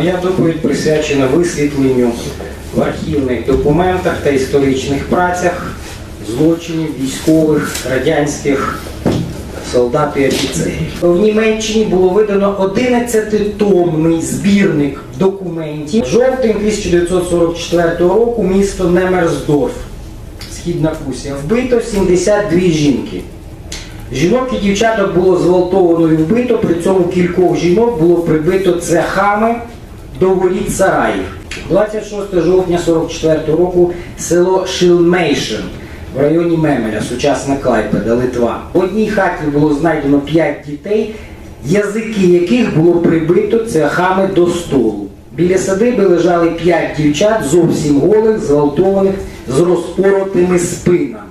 Моя доповідь присвячена висвітленню в архівних документах та історичних працях злочинів військових радянських солдат і офіцерів. В Німеччині було видано 11-томний збірник документів. Жовтень 1944 року місто Немерсдорф, Східна Прусія. Вбито 72 жінки. Жінок і дівчаток було зґвалтовано і вбито, при цьому кількох жінок було прибито цехами до воріт сараїв. 26 жовтня 44 року село Шилмейшин в районі Мемеля, сучасна Клайпеда, Литва. В одній хаті було знайдено 5 дітей, язики яких було прибито цехами до столу. Біля садиби лежали 5 дівчат зовсім голих, зґвалтованих з розпоротими спинами.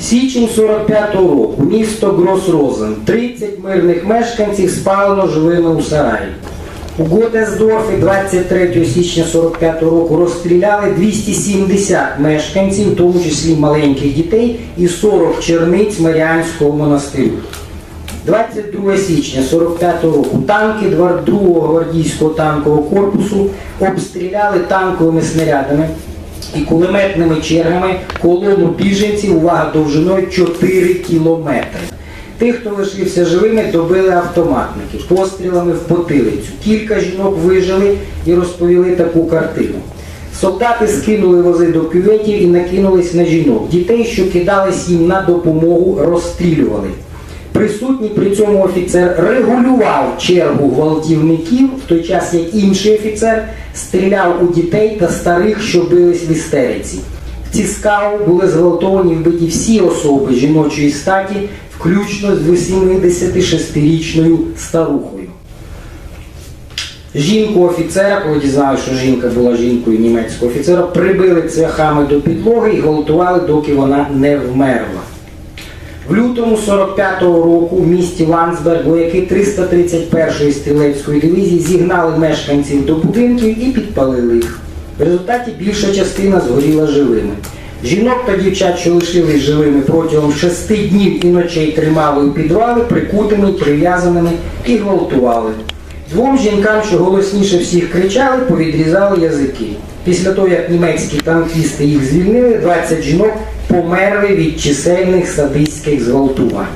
Січень 45-го року, місто Гросрозен, 30 мирних мешканців спалено живими у сараї. У Готесдорфі 23 січня 45-го року розстріляли 270 мешканців, в тому числі маленьких дітей, і 40 черниць Маріанського монастирю. 22 січня 45 року танки 2-го гвардійського танкового корпусу обстріляли танковими снарядами і кулеметними чергами колону біженців, увага, довжиною 4 кілометри. Тих, хто лишився живими, добили автоматники пострілами в потилицю. Кілька жінок вижили і розповіли таку картину. Солдати скинули вози до кюветів і накинулись на жінок. Дітей, що кидались їм на допомогу, розстрілювали. Присутній при цьому офіцер регулював чергу гвалтівників, в той час як інший офіцер стріляв у дітей та старих, що бились в істериці. В Ціскау були зґвалтовані вбиті всі особи жіночої статі, включно з 86-річною старухою. Жінку офіцера, коли дізнали, що жінка була жінкою німецького офіцера, прибили цвяхами до підлоги і гвалтували, доки вона не вмерла. В лютому 45-го року в місті Ландсберг вояки 331-ї стрілецької дивізії зігнали мешканців до будинків і підпалили їх. В результаті більша частина згоріла живими. Жінок та дівчат, що лишились живими протягом шести днів і ночей тримали у підвали, прикутими, прив'язаними і гвалтували. Двом жінкам, що голосніше всіх кричали, повідрізали язики. Після того, як німецькі танкісти їх звільнили, 20 жінок померли від чисельних садистських зґвалтувань.